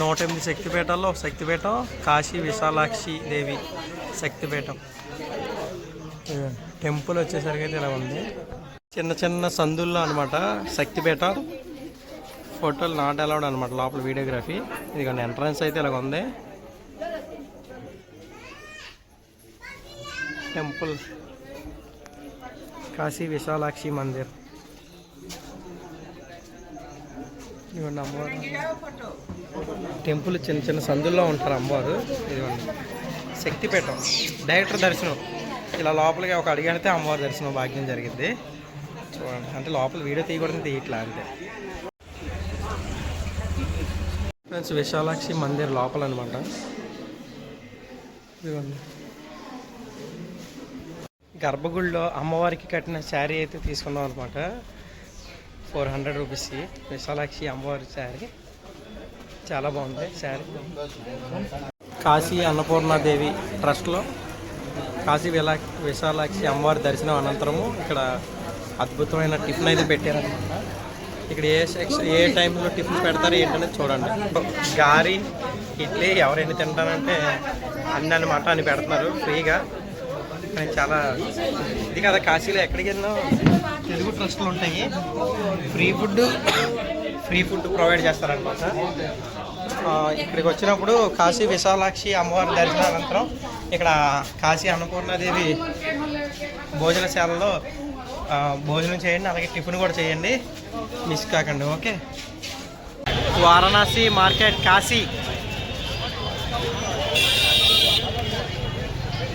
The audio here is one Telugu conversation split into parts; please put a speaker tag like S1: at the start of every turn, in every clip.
S1: నూట ఎనిమిది శక్తిపీఠాల్లో శక్తిపీఠం కాశీ విశాలాక్షి దేవి శక్తిపీఠం. టెంపుల్ వచ్చేసరికి అయితే ఇలా ఉంది. చిన్న చిన్న సందుల్లో అనమాట శక్తిపీఠం. ఫోటోలు నాట్ అలౌడ్ అనమాట లోపల వీడియోగ్రఫీ. ఇదిగోండి ఎంట్రన్స్ అయితే ఇలాగ ఉంది. టెంపుల్. కాశీ విశాలాక్షి మందిర్. ఇదిగోండి అమ్మవారు. టెంపుల్ చిన్న చిన్న సందుల్లో ఉంటారు అమ్మవారు. ఇదిగోండి. శక్తిపీఠం. డైరెక్టర్ దర్శనం. ఇలా లోపలికి ఒక అడిగితే అమ్మవారి దర్శనం భాగ్యం జరిగింది. చూడండి. అంటే లోపల వీడియో తీయకూడదు తీయట్లా అంతే. ఫ్రెండ్స్ విశాలాక్షి మందిర్ లోపల అనమాట ఇదిగోండి. గర్భగుడిలో అమ్మవారికి కట్టిన శారీ అయితే తీసుకున్నాం అనమాట ఫోర్ హండ్రెడ్ రూపీస్ విశాలాక్షి అమ్మవారి శారీ. చాలా బాగుంది శారీ. కాశీ అన్నపూర్ణాదేవి ట్రస్ట్లో కాశీ విలా విశాలాక్షి అమ్మవారి దర్శనం అనంతరము ఇక్కడ అద్భుతమైన టిఫిన్ అయితే పెట్టారనమాట ఇక్కడ ఏ సెక్షన్ ఏ టైంలో టిఫిన్ పెడతారో ఏంటనేది చూడండి. గారి ఇడ్లీ ఎవరైనా తింటారంటే అన్ని అనమాట అని పెడుతున్నారు. ఫ్రీగా. కానీ చాలా ఇది కదా కాశీలో ఎక్కడికి వెళ్ళినా తెలుగు ట్రస్ట్లు ఉంటాయి. Free food free food provide చేస్తారనమాట ఇక్కడికి వచ్చినప్పుడు కాశీ విశాలాక్షి అమ్మవారి దర్శన అనంతరం ఇక్కడ కాశీ అన్నపూర్ణాదేవి భోజనశాలలో భోజనం చేయండి అలాగే టిఫిన్ కూడా చేయండి. మిస్ కాకండి okay? Varanasi market Kashi.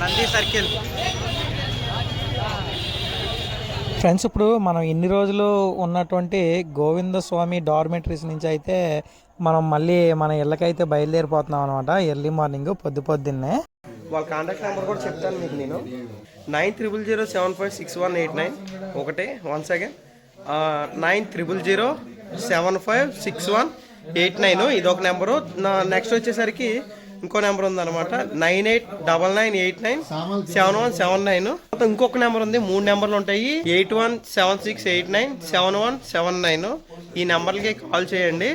S1: Nandi circle. Friends ఇప్పుడు మనం ఇన్ని రోజులు ఉన్నటువంటి గోవింద స్వామి డార్మెటరీస్ నుంచి అయితే మనం మళ్ళీ మన ఇళ్ళకైతే బయలుదేరిపోతున్నాం అనమాట ఎర్లీ మార్నింగ్ పొద్దు పొద్దున్నే. వాళ్ళ కాంటాక్ట్ నెంబర్ కూడా చెప్తాను మీకు నేను. Nine triple zero seven five six one eight nine ఒకటే one second nine triple zero seven five six one eight nine ఇది ఒక నెంబరు నా నెక్స్ట్ వచ్చేసరికి ఇంకో నెంబర్ ఉందన్నమాట. Nine eight double nine eight nine seven one seven nine. ఇంకొక నెంబర్ ఉంది. మూడు నెంబర్లు ఉంటాయి. Eight one seven six eight nine seven one seven nine. ఈ నెంబర్లకి కాల్ చేయండి.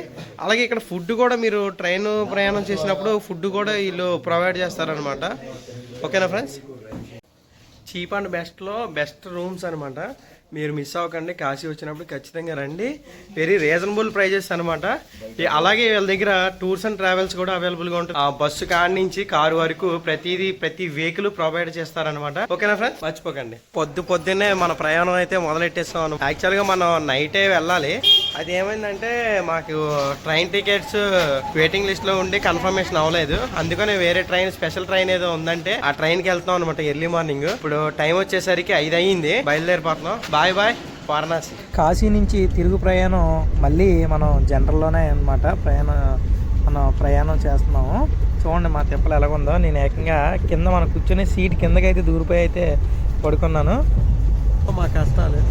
S1: అలాగే ఇక్కడ ఫుడ్ కూడా మీరు ట్రైన్ ప్రయాణం చేసినప్పుడు ఫుడ్ కూడా వీళ్ళు ప్రొవైడ్ చేస్తారనమాట ఓకేనా ఫ్రెండ్స్? చీప్ అండ్ బెస్ట్లో బెస్ట్ రూమ్స్ అనమాట మీరు మిస్ అవ్వకండి కాశీ వచ్చినప్పుడు ఖచ్చితంగా రండి. వెరీ రీజనబుల్ ప్రైజెస్ అనమాట అలాగే వీళ్ళ దగ్గర టూర్స్ అండ్ ట్రావెల్స్ కూడా అవైలబుల్గా ఉంటుంది. ఆ బస్సు కాడి నుంచి కారు వరకు ప్రతిదీ ప్రతి వెహికల్ ప్రొవైడ్ చేస్తారనమాట ఓకేనా ఫ్రెండ్స్ మర్చిపోకండి. పొద్దు పొద్దున్నే మన ప్రయాణం అయితే మొదలెట్టేస్తాం యాక్చువల్గా మనం నైటే వెళ్ళాలి. అది ఏమైందంటే మాకు ట్రైన్ టికెట్స్ వెయిటింగ్ లిస్ట్లో ఉండి కన్ఫర్మేషన్ అవ్వలేదు. అందుకనే వేరే ట్రైన్ స్పెషల్ ట్రైన్ ఏదో ఉందంటే ఆ ట్రైన్కి వెళ్తాం అనమాట ఎర్లీ మార్నింగ్. ఇప్పుడు టైం వచ్చేసరికి ఐదు అయ్యింది. బయలుదేరిపోతున్నాం. Bye bye Varanasi. కాశీ నుంచి తిరుగు ప్రయాణం మళ్ళీ మనం జనరల్లోనే అనమాట ప్రయాణం మనం ప్రయాణం చేస్తున్నాము. చూడండి మా తిప్పలు ఎలాగుందో. నేను ఏకంగా కింద మనం కూర్చునే సీట్ కిందకైతే దూరిపోయి అయితే పడుకున్నాను. మా కష్టాలు.